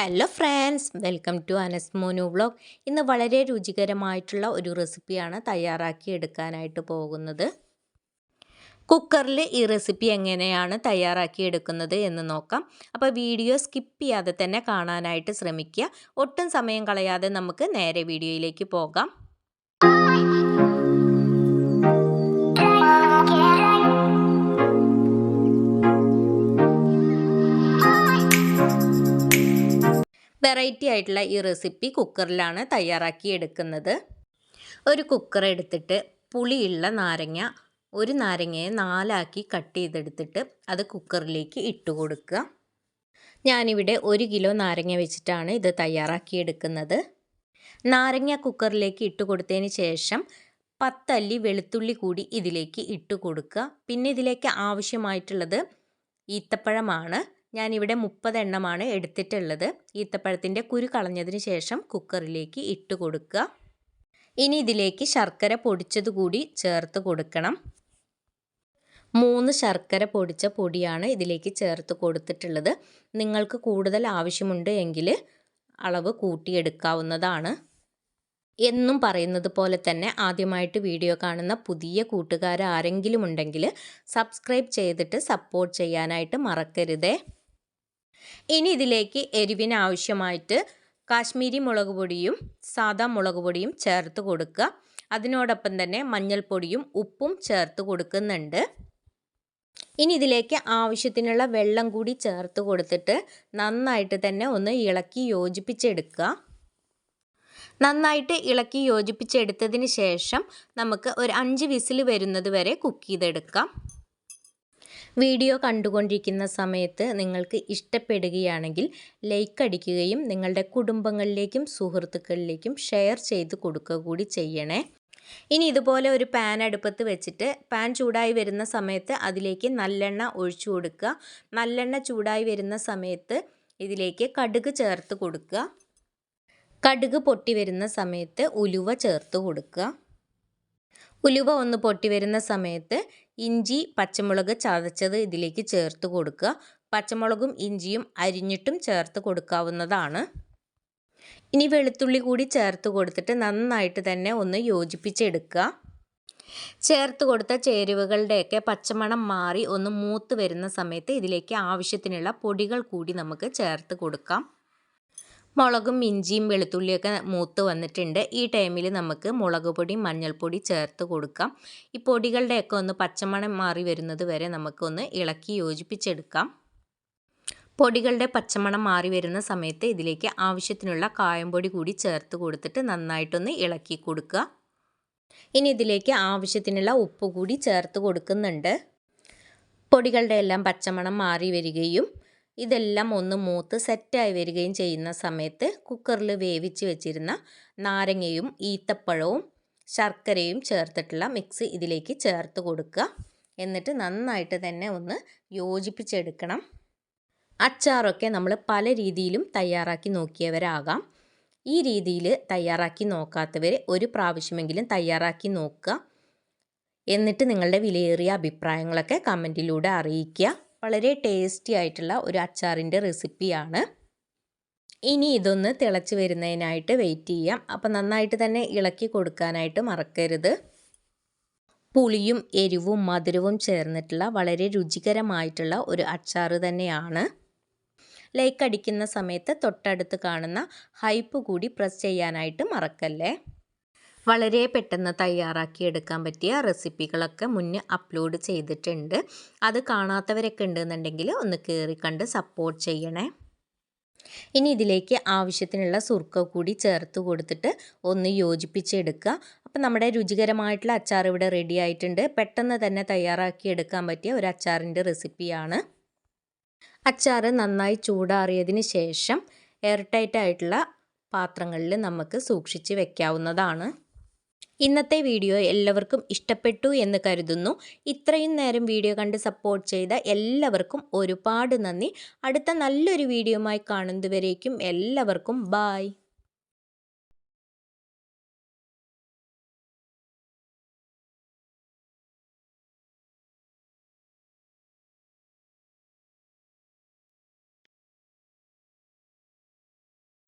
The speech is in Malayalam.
Hello friends welcome to Anas Monu vlog ഇന്ന് വളരെ രുചികരമായിട്ടുള്ള ഒരു റെസിപ്പിയാണ് തയ്യാറാക്കി എടുക്കാനായിട്ട് പോകുന്നത്. കുക്കറിൽ ഈ റെസിപ്പി എങ്ങനെയാണ് തയ്യാറാക്കി എടുക്കുന്നത് എന്ന് നോക്കാം. അപ്പോൾ വീഡിയോ സ്കിപ്പ് ചെയ്യാതെ തന്നെ കാണാനായിട്ട് ശ്രമിക്കുക. ഒട്ടും സമയം കളയാതെ നമുക്ക് നേരെ വീഡിയോയിലേക്ക് പോകാം. വെറൈറ്റി ആയിട്ടുള്ള ഈ റെസിപ്പി കുക്കറിലാണ് തയ്യാറാക്കി എടുക്കുന്നത് ഒരു കുക്കർ എടുത്തിട്ട് പുളിയുള്ള നാരങ്ങ ഒരു നാരങ്ങയെ നാലാക്കി കട്ട് ചെയ്തെടുത്തിട്ട് അത് കുക്കറിലേക്ക് ഇട്ട് കൊടുക്കുക. ഞാനിവിടെ ഒരു കിലോ നാരങ്ങ വെച്ചിട്ടാണ് ഇത് തയ്യാറാക്കി എടുക്കുന്നത് നാരങ്ങ കുക്കറിലേക്ക് ഇട്ട് കൊടുത്തതിന് ശേഷം പത്തല്ലി വെളുത്തുള്ളി കൂടി ഇതിലേക്ക് ഇട്ട് കൊടുക്കുക. പിന്നെ ഇതിലേക്ക് ആവശ്യമായിട്ടുള്ളത് ഈത്തപ്പഴമാണ്. ഞാനിവിടെ മുപ്പതെണ്ണമാണ് എടുത്തിട്ടുള്ളത്. ഈത്തപ്പഴത്തിന്റെ കുരു കളഞ്ഞതിന് ശേഷം കുക്കറിലേക്ക് ഇട്ട് കൊടുക്കുക. ഇനി ഇതിലേക്ക് ശർക്കര പൊടിച്ചത് കൂടി ചേർത്ത് കൊടുക്കണം. മൂന്ന് ശർക്കര പൊടിച്ച പൊടിയാണ് ഇതിലേക്ക് ചേർത്ത് കൊടുത്തിട്ടുള്ളത്. നിങ്ങൾക്ക് കൂടുതൽ ആവശ്യമുണ്ട് എങ്കിൽ അളവ് കൂട്ടിയെടുക്കാവുന്നതാണ്. എന്നും പറയുന്നത് പോലെ തന്നെ ആദ്യമായിട്ട് വീഡിയോ കാണുന്ന പുതിയ കൂട്ടുകാർ ആരെങ്കിലും ഉണ്ടെങ്കിൽ സബ്സ്ക്രൈബ് ചെയ്തിട്ട് സപ്പോർട്ട് ചെയ്യാനായിട്ട് മറക്കരുതേ. ഇനി ഇതിലേക്ക് എരിവിന് ആവശ്യമായിട്ട് കാശ്മീരി മുളക് പൊടിയും സാദാ മുളക് പൊടിയും ചേർത്ത് കൊടുക്കുക. അതിനോടൊപ്പം തന്നെ മഞ്ഞൾപ്പൊടിയും ഉപ്പും ചേർത്ത് കൊടുക്കുന്നുണ്ട്. ഇനി ഇതിലേക്ക് ആവശ്യത്തിനുള്ള വെള്ളം കൂടി ചേർത്ത് കൊടുത്തിട്ട് നന്നായിട്ട് തന്നെ ഒന്ന് ഇളക്കി യോജിപ്പിച്ചെടുക്കുക. നന്നായിട്ട് ഇളക്കി യോജിപ്പിച്ചെടുത്തതിന് ശേഷം നമുക്ക് ഒരു അഞ്ച് വിസിൽ വരുന്നത് വരെ കുക്ക് ചെയ്തെടുക്കാം. വീഡിയോ കണ്ടുകൊണ്ടിരിക്കുന്ന സമയത്ത് നിങ്ങൾക്ക് ഇഷ്ടപ്പെടുകയാണെങ്കിൽ ലൈക്ക് അടിക്കുകയും നിങ്ങളുടെ കുടുംബങ്ങളിലേക്കും സുഹൃത്തുക്കളിലേക്കും ഷെയർ ചെയ്ത് കൊടുക്കുക കൂടി ചെയ്യണേ. ഇനി ഇതുപോലെ ഒരു പാൻ അടുപ്പത്ത് വെച്ചിട്ട് പാൻ ചൂടായി വരുന്ന സമയത്ത് അതിലേക്ക് നല്ലെണ്ണ ഒഴിച്ചു കൊടുക്കുക. നല്ലെണ്ണ ചൂടായി വരുന്ന സമയത്ത് ഇതിലേക്ക് കടുക് ചേർത്ത് കൊടുക്കുക. കടുക് പൊട്ടി വരുന്ന സമയത്ത് ഉലുവ ചേർത്ത് കൊടുക്കുക. ഉലുവ ഒന്ന് പൊട്ടി വരുന്ന സമയത്ത് ഇഞ്ചി പച്ചമുളക് ചതച്ചത് ഇതിലേക്ക് ചേർത്ത് കൊടുക്കുക. പച്ചമുളകും ഇഞ്ചിയും അരിഞ്ഞിട്ടും ചേർത്ത് കൊടുക്കാവുന്നതാണ്. ഇനി വെളുത്തുള്ളി കൂടി ചേർത്ത് കൊടുത്തിട്ട് നന്നായിട്ട് തന്നെ ഒന്ന് യോജിപ്പിച്ചെടുക്കുക. ചേർത്ത് കൊടുത്ത ചേരുവകളുടെയൊക്കെ പച്ചമണം മാറി ഒന്ന് മൂത്ത് വരുന്ന സമയത്ത് ഇതിലേക്ക് ആവശ്യത്തിനുള്ള പൊടികൾ കൂടി നമുക്ക് ചേർത്ത് കൊടുക്കാം. മുളകും ഇഞ്ചിയും വെളുത്തുള്ളിയൊക്കെ മൂത്ത് വന്നിട്ടുണ്ട്. ഈ ടൈമിൽ നമുക്ക് മുളക് പൊടി മഞ്ഞൾപ്പൊടി ചേർത്ത് കൊടുക്കാം. ഈ പൊടികളുടെയൊക്കെ ഒന്ന് പച്ചമണം മാറി വരുന്നത് വരെ നമുക്കൊന്ന് ഇളക്കി യോജിപ്പിച്ചെടുക്കാം. പൊടികളുടെ പച്ചമണം മാറി വരുന്ന സമയത്ത് ഇതിലേക്ക് ആവശ്യത്തിനുള്ള കായംപൊടി കൂടി ചേർത്ത് കൊടുത്തിട്ട് നന്നായിട്ടൊന്ന് ഇളക്കി കൊടുക്കുക. ഇനി ഇതിലേക്ക് ആവശ്യത്തിനുള്ള ഉപ്പ് കൂടി ചേർത്ത് കൊടുക്കുന്നുണ്ട്. പൊടികളുടെ എല്ലാം പച്ചമണം മാറി വരികയും ഇതെല്ലാം ഒന്ന് മൂത്ത് സെറ്റായി വരികയും ചെയ്യുന്ന സമയത്ത് കുക്കറിൽ വേവിച്ച് വെച്ചിരുന്ന നാരങ്ങയും ഈത്തപ്പഴവും ശർക്കരയും ചേർത്തിട്ടുള്ള മിക്സ് ഇതിലേക്ക് ചേർത്ത് കൊടുക്കുക. എന്നിട്ട് നന്നായിട്ട് തന്നെ ഒന്ന് യോജിപ്പിച്ചെടുക്കണം. അച്ചാറൊക്കെ നമ്മൾ പല രീതിയിലും തയ്യാറാക്കി നോക്കിയവരാകാം. ഈ രീതിയിൽ തയ്യാറാക്കി നോക്കാത്തവർ ഒരു പ്രാവശ്യമെങ്കിലും തയ്യാറാക്കി നോക്കുക. എന്നിട്ട് നിങ്ങളുടെ വിലയേറിയ അഭിപ്രായങ്ങളൊക്കെ കമന്റിലൂടെ അറിയിക്കുക. വളരെ ടേസ്റ്റി ആയിട്ടുള്ള ഒരു അച്ചാറിന്റെ റെസിപ്പിയാണ് ഇനി ഇതൊന്ന് തിളച്ച് വരുന്നതിനായിട്ട് വെയിറ്റ് ചെയ്യാം. അപ്പോൾ നന്നായിട്ട് തന്നെ ഇളക്കി കൊടുക്കാനായിട്ട് മറക്കരുത്. പുളിയും എരിവും മധുരവും ചേർന്നിട്ടുള്ള വളരെ രുചികരമായിട്ടുള്ള ഒരു അച്ചാർ തന്നെയാണ്. ലൈക്ക് അടിക്കുന്ന സമയത്ത് തൊട്ടടുത്ത് കാണുന്ന ഹൈപ്പ് കൂടി പ്രസ് ചെയ്യാനായിട്ട് മറക്കല്ലേ? വളരെ പെട്ടെന്ന് തയ്യാറാക്കി എടുക്കാൻ പറ്റിയ റെസിപ്പികളൊക്കെ മുന്നേ അപ്ലോഡ് ചെയ്തിട്ടുണ്ട്. അത് കാണാത്തവരൊക്കെ ഉണ്ടെന്നുണ്ടെങ്കിൽ ഒന്ന് കയറി കണ്ട് സപ്പോർട്ട് ചെയ്യണേ. ഇനി ഇതിലേക്ക് ആവശ്യത്തിനുള്ള സുർക്ക കൂടി ചേർത്ത് കൊടുത്തിട്ട് ഒന്ന് യോജിപ്പിച്ചെടുക്കുക അപ്പം നമ്മുടെ രുചികരമായിട്ടുള്ള അച്ചാർ ഇവിടെ റെഡി ആയിട്ടുണ്ട്. പെട്ടെന്ന് തന്നെ തയ്യാറാക്കി എടുക്കാൻ പറ്റിയ ഒരു അച്ചാറിന്റെ റെസിപ്പിയാണ്. അച്ചാർ നന്നായി ചൂടാറിയതിന് ശേഷം എയർ ടൈറ്റ് ആയിട്ടുള്ള പാത്രങ്ങളിൽ നമുക്ക് സൂക്ഷിച്ച് വെക്കാവുന്നതാണ്. ഇന്നത്തെ വീഡിയോ എല്ലാവർക്കും ഇഷ്ടപ്പെട്ടു എന്ന് കരുതുന്നു. ഇത്രയും നേരം വീഡിയോ കണ്ട് സപ്പോർട്ട് ചെയ്ത എല്ലാവർക്കും ഒരുപാട് നന്ദി. അടുത്ത നല്ലൊരു വീഡിയോയുമായി കാണുന്നതുവരേക്കും എല്ലാവർക്കും ബായ്